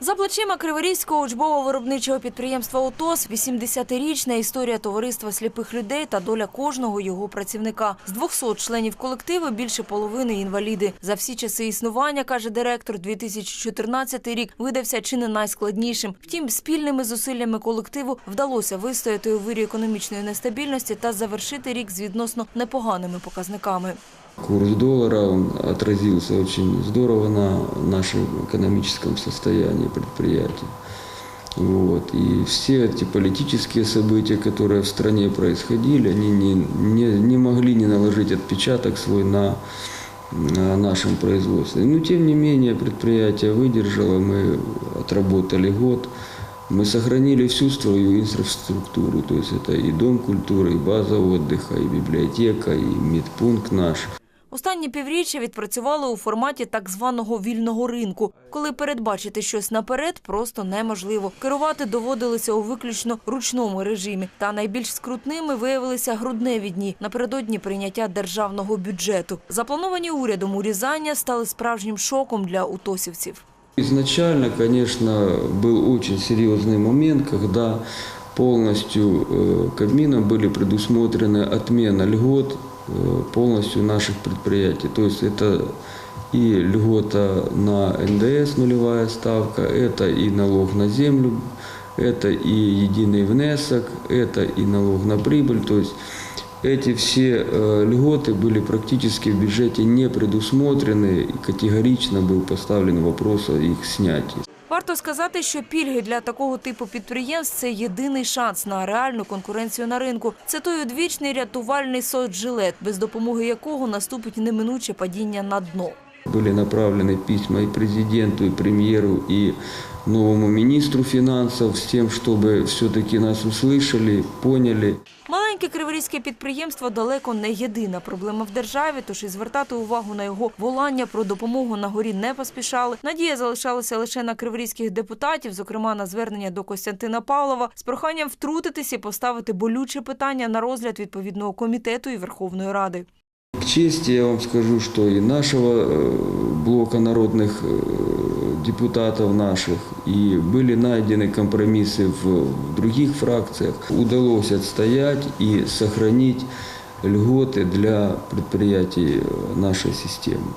За плечима Криворізького учбово-виробничого підприємства «ОТОС» 80-річна історія товариства сліпих людей та доля кожного його працівника. З 200 членів колективу більше половини інваліди. За всі часи існування, каже директор, 2014 рік видався чи не найскладнішим. Втім, спільними зусиллями колективу вдалося вистояти у вирі економічної нестабільності та завершити рік з відносно непоганими показниками. Курс доллара он отразился очень здорово на нашем экономическом состоянии предприятия. Вот. И все эти политические события, которые в стране происходили, они не, не, не могли не наложить отпечаток свой на, на нашем производстве. Но тем не менее предприятие выдержало, мы отработали год. Мы сохранили всю свою инфраструктуру, то есть это и дом культуры, и база отдыха, и библиотека, и медпункт наш. Останні півріччя відпрацювали у форматі так званого вільного ринку, коли передбачити щось наперед просто неможливо. Керувати доводилося у виключно ручному режимі. Та найбільш скрутними виявилися грудневі дні напередодні прийняття державного бюджету. Заплановані урядом урізання стали справжнім шоком для утосівців. Изначально, конечно, был очень серьезный момент, когда полностью э, Кабмином были предусмотрены отмена льгот э, полностью наших предприятий. То есть это и льгота на НДС нулевая ставка, это и налог на землю, это и единый внесок, это и налог на прибыль. То есть эти все э, льготы были практически в бюджете не предусмотрены, и категорично был поставлен вопрос о их снятии. Варто сказати, що пільги для такого типу підприємств це єдиний шанс на реальну конкуренцію на ринку. Це той одвічний рятувальний соцжилет, без допомоги якого наступить неминуче падіння на дно. Были направлены письма и президенту, и премьеру, и новому министру финансов с тем, чтобы все-таки нас услышали, поняли. Маленьке криворізьке підприємство далеко не єдина проблема в державі, тож і звертати увагу на його волання про допомогу на горі не поспішали. Надія залишалася лише на криворізьких депутатів, зокрема на звернення до Костянтина Павлова, з проханням втрутитися і поставити болюче питання на розгляд відповідного комітету і Верховної Ради. К чести я вам скажу, что и нашего э, блока народных э, депутатов наших, и были найдены компромиссы в в других фракциях. Удалось отстоять и сохранить льготы для предприятий э, нашей системы.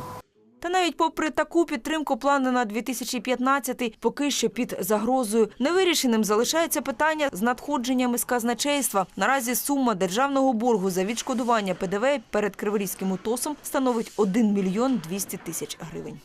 Навіть попри таку підтримку плану на 2015 поки що під загрозою невирішеним залишається питання з надходженнями з казначейства. Наразі сума державного боргу за відшкодування ПДВ перед Криворізьким УТОСом становить 1 мільйон 200 тисяч гривень.